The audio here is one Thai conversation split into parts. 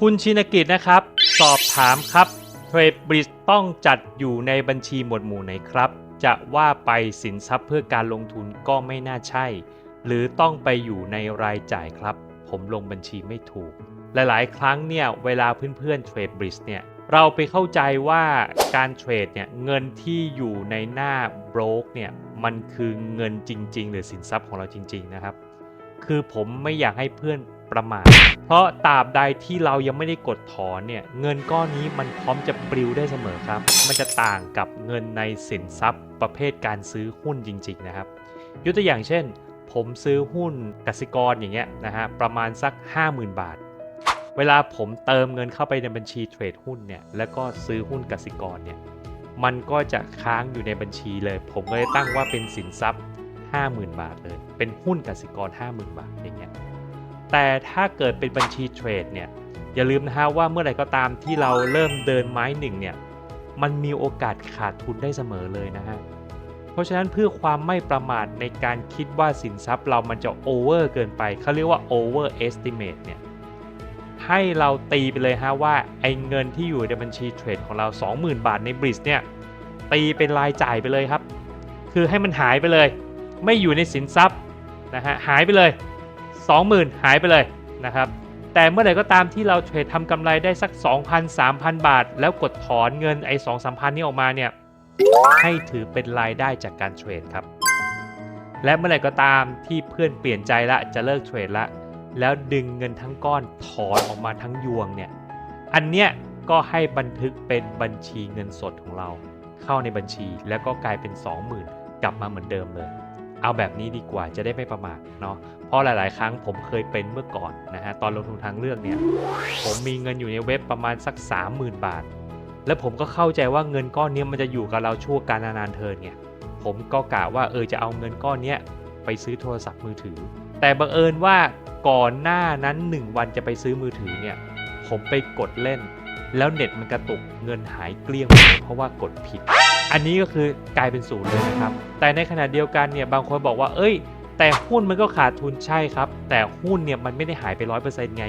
คุณชินกิจนะครับ สอบถามครับเทรดบริดต้องจัดอยู่ในบัญชีหมวดหมู่ไหนครับ จะว่าไปสินทรัพย์เพื่อการลงทุนก็ไม่น่าใช่ หรือต้องไปอยู่ในรายจ่ายครับ ผมลงบัญชีไม่ถูก หลายๆ ครั้งเนี่ยเวลาเพื่อนๆเทรดบริดเนี่ยเราไปเข้าใจว่าการเทรดเนี่ยเงินที่อยู่ในหน้าโบรกเนี่ยมันคือเงินจริง ๆ หรือสินทรัพย์ของเราจริง ๆ นะครับ คือผมไม่อยากให้เพื่อน ประมาท เพราะตราบใดที่เรายังไม่ได้กดถอนเนี่ยเงินก้อนนี้มันพร้อมจะปลิวได้เสมอครับ มันจะต่างกับเงินในสินทรัพย์ประเภทการซื้อหุ้นจริง ๆ นะครับ ยกตัวอย่างเช่น ผมซื้อหุ้นกสิกรอย่างเงี้ยนะฮะประมาณสัก 50,000 บาท เวลาผมเติมเงินเข้าไปในบัญชีเทรดหุ้นเนี่ยแล้วก็ซื้อหุ้นกสิกรเนี่ยมันก็จะค้างอยู่ในบัญชีเลย ผมก็เลยตั้งว่าเป็นสินทรัพย์ 50,000 บาทเลย เป็นหุ้นกสิกร 50,000 บาทอย่างเงี้ย แต่ถ้าเกิดเป็นบัญชีเทรดเนี่ยอย่าลืมนะฮะว่าเมื่อไหร่ก็ตามที่เราเริ่มเดินไม้หนึ่งเนี่ยมันมีโอกาสขาดทุนได้เสมอเลยนะฮะเพราะฉะนั้นเพื่อความไม่ประมาทในการคิดว่าสินทรัพย์เรามันจะโอเวอร์เกินไปเขาเรียกว่า over estimate เนี่ยให้เราตีไปเลยฮะว่าไอ้เงินที่อยู่ในบัญชีเทรดของเรา 20,000 บาทในบริดเนี่ยตีเป็นรายจ่ายไปเลยครับ คือให้มันหายไปเลย ไม่อยู่ในสินทรัพย์นะฮะหายไปเลย 20,000 หายไปเลยนะครับ แต่เมื่อไหร่ก็ตามที่เราเทรดทำกำไรได้สัก 2,000 3,000 บาท แล้วกดถอนเงินไอ้2 3 0 0 0นี้ออกมาเนี่ยให้ถือเป็นรายได้จากการเทรดครับ และเมื่อไหร่ก็ตามที่เพื่อนเปลี่ยนใจละจะเลิกเทรดละ แล้วดึงเงินทั้งก้อนถอนออกมาทั้งยวงเนี่ยอันเนี้ยก็ให้บันทึกเป็นบัญชีเงินสดของเรา เข้าในบัญชีแล้วก็กลายเป็น 20,000 กลับมาเหมือนเดิมเลย เอาแบบนี้ดีกว่าจะได้ไม่ประมาทเนาะเพราะหลาย ๆ ครั้งผมเคยเป็นเมื่อก่อนนะฮะตอนลงทุนทางเลือกเนี่ยผมมีเงินอยู่ในเว็บประมาณสัก 30,000 บาท แล้วผมก็เข้าใจว่าเงินก้อนเนี้ยมันจะอยู่กับเราชั่วการนานๆเทินไงผมก็กะว่าเออจะเอาเงินก้อนเนี้ยไปซื้อโทรศัพท์มือถือ แต่บังเอิญว่าก่อนหน้านั้น 1 วันจะไปซื้อมือถือเนี่ยผมไปกดเล่น แล้วเน็ตมันกระตุกเงินหายเกลี้ยงหมดเพราะว่ากดผิด อันนี้ก็คือกลายเป็นศูนย์เลยนะครับ แต่ในขณะเดียวกันเนี่ยบางคนบอกว่า เอ้ย แต่หุ้นมันก็ขาดทุนใช่ครับ แต่หุ้นเนี่ยมันไม่ได้หายไป 100%ไง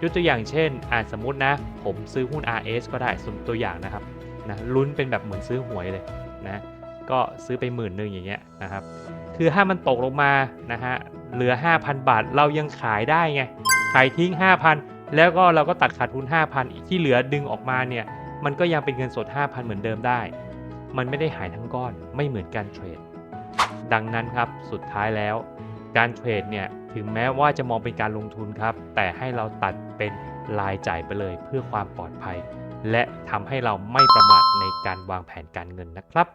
ยกตัวอย่างเช่นอ่าสมมตินะ ผมซื้อหุ้น RS ก็ได้สมมติตัวอย่างนะครับนะลุ้นเป็นแบบเหมือนซื้อหวยเลยนะก็ซื้อไปหมื่นหนึ่งอย่างเงี้ยนะครับคือถ้ามันตกลงมานะฮะเหลือ 5,000 บาทเรายังขายได้ไงขายทิ้ง 5,000 แล้วก็เราก็ตัดขาดทุน 5,000 อีกที่เหลือดึงออกมาเนี่ย มันก็ยังเป็นเงินสด 5,000 เหมือนเดิมได้ มันไม่ได้หายทั้งก้อน ไม่เหมือนการเทรด ดังนั้นครับ สุดท้ายแล้ว การเทรดเนี่ย ถึงแม้ว่าจะมองเป็นการลงทุนครับ แต่ให้เราตัดเป็นรายจ่ายไปเลยเพื่อความปลอดภัย และทำให้เราไม่ประมาทในการวางแผนการเงินนะครับ